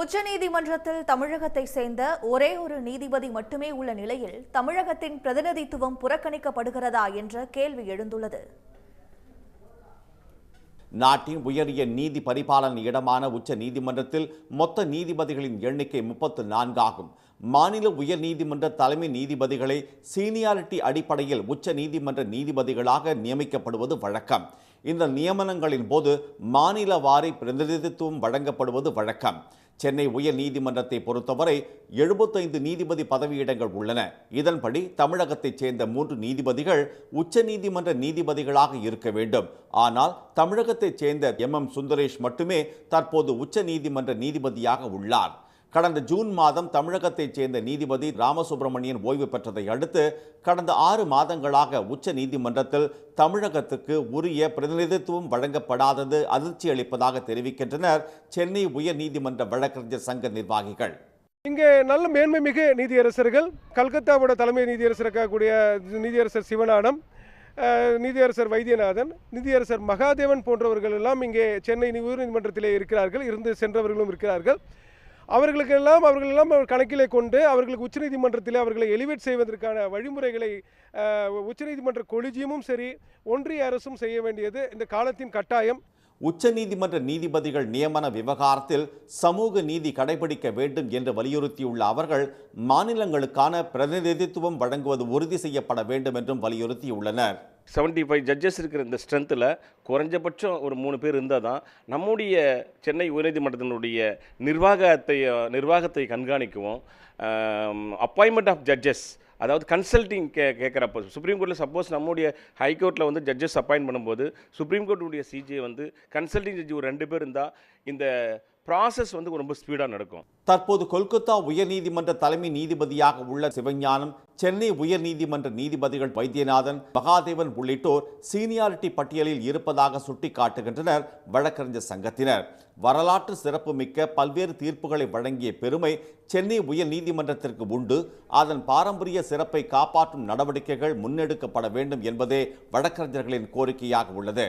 உச்சநீதிமன்றத்தில் தமிழகத்தை சேர்ந்த ஒரே ஒரு நீதிபதி மட்டுமே உள்ள நிலையில் தமிழகத்தின் பிரதிநிதித்துவம் புறக்கணிக்கப்படுகிறதா என்ற கேள்வி எழுந்துள்ளது. நாட்டின் உயரிய நீதி பரிபாலன இடமான உச்ச நீதிமன்றத்தில் மொத்த நீதிபதிகளின் எண்ணிக்கை முப்பத்து நான்காகும் மாநில உயர் நீதிமன்ற தலைமை நீதிபதிகளை சீனியாரிட்டி அடிப்படையில் உச்ச நீதிமன்ற நீதிபதிகளாக நியமிக்கப்படுவது வழக்கம். இந்த நியமனங்களின் போது மாநில வாரி பிரதிநிதித்துவம் வழங்கப்படுவது வழக்கம். சென்னை உயர் நீதிமன்றத்தை பொறுத்தவரை எழுபத்தைந்து நீதிபதி பதவியிடங்கள் உள்ளன. இதன்படி தமிழகத்தைச் சேர்ந்த மூன்று நீதிபதிகள் உச்ச நீதிமன்ற நீதிபதிகளாக இருக்க வேண்டும். ஆனால் தமிழகத்தைச் சேர்ந்த எம் எம் சுந்தரேஷ் மட்டுமே தற்போது உச்ச நீதிமன்ற நீதிபதியாக உள்ளார். கடந்த ஜூன் மாதம் தமிழகத்தைச் சேர்ந்த நீதிபதி ராமசுப்பிரமணியன் ஓய்வு பெற்றதை அடுத்து கடந்த ஆறு மாதங்களாக உச்ச நீதிமன்றத்தில் தமிழகத்துக்கு உரிய பிரதிநிதித்துவம் வழங்கப்படாதது அதிர்ச்சி அளிப்பதாக தெரிவிக்கின்றனர் சென்னை உயர் நீதிமன்ற வழக்கறிஞர் சங்க நிர்வாகிகள். இங்கே நல்ல மேன்மை மிகு நீதியரசர்கள் கல்கத்தாவோட தலைமை நீதியரசர் இருக்கக்கூடிய நீதியரசர் சிவனானம் நீதியரசர் வைத்தியநாதன் நீதியரசர் மகாதேவன் போன்றவர்கள் எல்லாம் இங்கே சென்னை உயர்நீதிமன்றத்திலே இருக்கிறார்கள் இருந்து சென்றவர்களும் இருக்கிறார்கள். அவர்களுக்கெல்லாம் அவர்களெல்லாம் கணக்கிலே கொண்டு அவர்களுக்கு உச்சநீதிமன்றத்தில் அவர்களை எலிவேட் செய்வதற்கான வழிமுறைகளை உச்சநீதிமன்ற கொலிஜியமும் சரி ஒன்றிய அரசும் செய்ய வேண்டியது இந்த காலத்தின் கட்டாயம். உச்சநீதிமன்ற நீதிபதிகள் நியமன விவகாரத்தில் சமூக நீதி கடைபிடிக்க வேண்டும் என்று வலியுறுத்தியுள்ள அவர்கள் மாநிலங்களுக்கான பிரதிநிதித்துவம் வழங்குவது உறுதி செய்யப்பட வேண்டும் என்றும் வலியுறுத்தியுள்ளனர். 75 ஃபைவ் ஜட்ஜஸ் இருக்கிற இந்த ஸ்ட்ரென்த்தில் குறைஞ்சபட்சம் ஒரு மூணு பேர் இருந்தால் தான் நம்முடைய சென்னை உயர்நீதிமன்றத்தினுடைய நிர்வாகத்தை நிர்வாகத்தை கண்காணிக்கவும். அப்பாயின்மெண்ட் ஆஃப் ஜட்ஜஸ் அதாவது கன்சல்டிங் கே கேட்குறப்போ சுப்ரீம் கோர்ட்டில் சப்போஸ் நம்முடைய ஹைகோர்ட்டில் வந்து ஜட்ஜஸ் அப்பாயின்ட் பண்ணும்போது சுப்ரீம் கோர்ட்டுடைய சிஜே வந்து கன்சல்டிங் ஜட்ஜி ஒரு ரெண்டு பேர் இருந்தால் இந்த ப்ராசஸ் வந்து ரொம்ப ஸ்பீடாக நடக்கும். தற்போது கொல்கத்தா உயர்நீதிமன்ற தலைமை நீதிபதியாக உள்ள சிவஞானம் சென்னை உயர்நீதிமன்ற நீதிபதிகள் வைத்தியநாதன் மகாதேவன் உள்ளிட்டோர் சீனியாரிட்டி பட்டியலில் இருப்பதாக சுட்டிக்காட்டுகின்றனர் வழக்கறிஞர் சங்கத்தினர். வரலாற்று சிறப்புமிக்க பல்வேறு தீர்ப்புகளை வழங்கிய பெருமை சென்னை உயர் நீதிமன்றத்திற்கு உண்டு. அதன் பாரம்பரிய சிறப்பை காப்பாற்றும் நடவடிக்கைகள் முன்னெடுக்கப்பட வேண்டும் என்பதே வழக்கறிஞர்களின் கோரிக்கையாக உள்ளது.